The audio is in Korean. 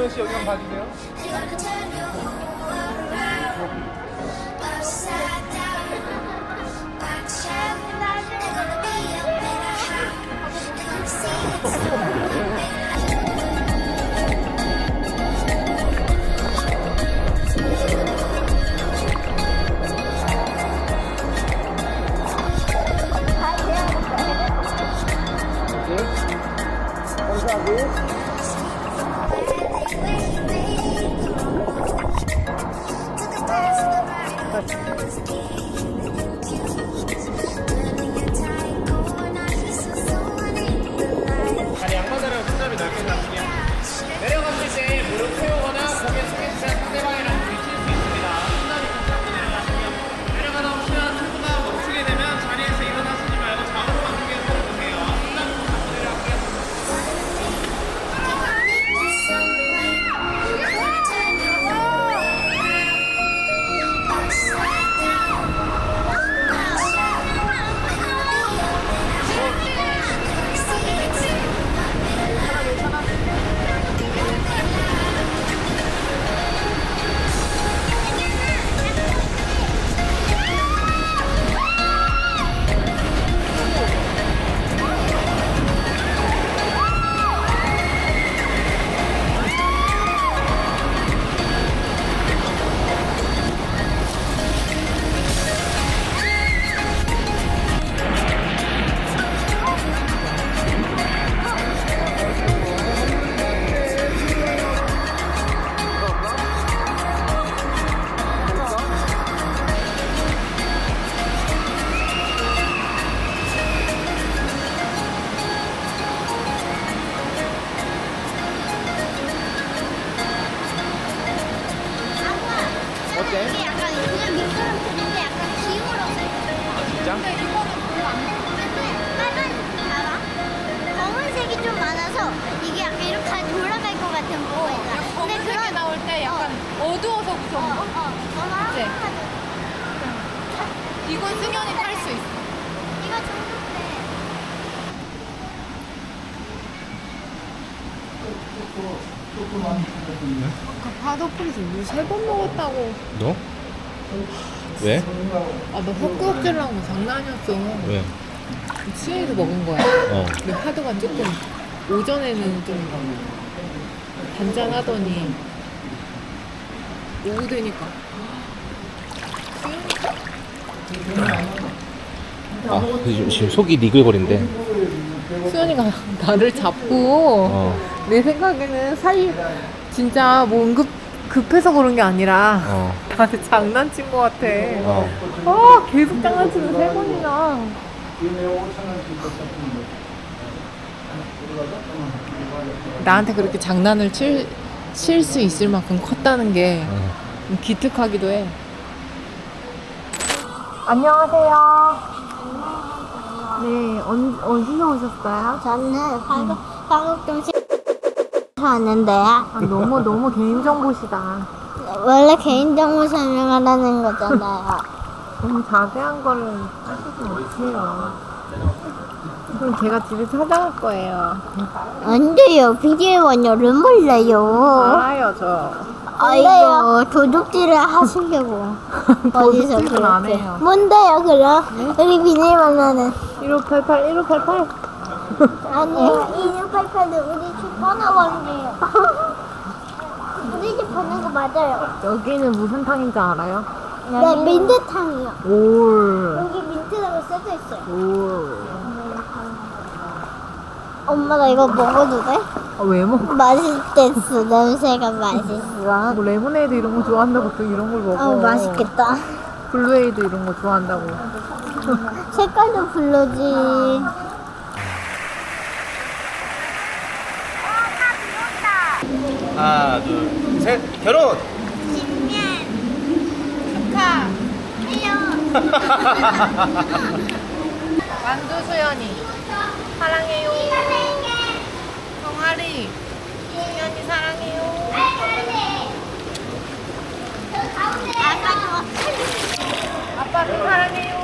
수현 씨 여기 한번 봐주세요. 아니 진짜? 근데 이거는 별로 안 미끄러운데 빨간 봐봐 검은색이 좀 많아서 이게 약간 이렇게 돌아갈 것 같은 부분이야 근데 검은색이 그런 나올 때 약간 어 두워서 어, 무서운 거? 어, 봐봐 네. 이건 승현이 탈 수 있어. 이거 좋은데 아까 파도풀이서 물세번 먹었다고. 너? 왜? 아, 너 헛구역질 한거 장난 아니었어. 왜? 수영이도 먹은 거야. 어. 근데 파도가 조금, 오전에는 좀 단짠하더니, 오후 되니까. 아 지금, 지금 속이 니글거린데. 수현이가 나를 잡고, 어. 내 생각에는 사이, 진짜 뭐 응급, 급해서 그런 게 아니라, 어. 나한테 장난친 것 같아. 어. 아, 계속 장난치는 세 번이나. 나한테 그렇게 장난을 칠, 칠 수 있을 만큼 컸다는 게 어. 좀 기특하기도 해. 안녕하세요. 네, 언, 어디서 오셨어요? 저는 한국 한국동 시 왔는데요 아, 너무, 너무 개인정보시다. 원래 개인정보 설명하라는 거잖아요 너무 자세한 거를 하시면 어떡해요. 그럼 제가 집에 찾아갈 거예요. 안 돼요 비디오 원료를 몰라요 알아요, 저. 아이고 도둑질을 하시려고 어디서 도둑질은 안 그렇게 해요. 뭔데요 그럼 우리 비닐 원료는 1588, 1588. 아니요 2688은 우리 집 번호원이에요 우리 집 번호가 맞아요 여기는 무슨 탕인 지 알아요? 네 민트탕이요 올. 여기 민트라고 써져 있어요 올. 엄마 나 이거 먹어도 돼? 아, 왜 먹어? 맛있댔어 냄새가 맛있어 뭐 레모네이드 이런 거 좋아한다고 또 이런 걸 먹어. 아 맛있겠다 블루에이드 이런 거 좋아한다고. 색깔도 블루지 하나, 둘, 셋, 결혼! 축하. 안녕 만두 수연이. 사랑해요. 정아리. 수연이 사랑해요. 아빠 아빠도 사랑해요.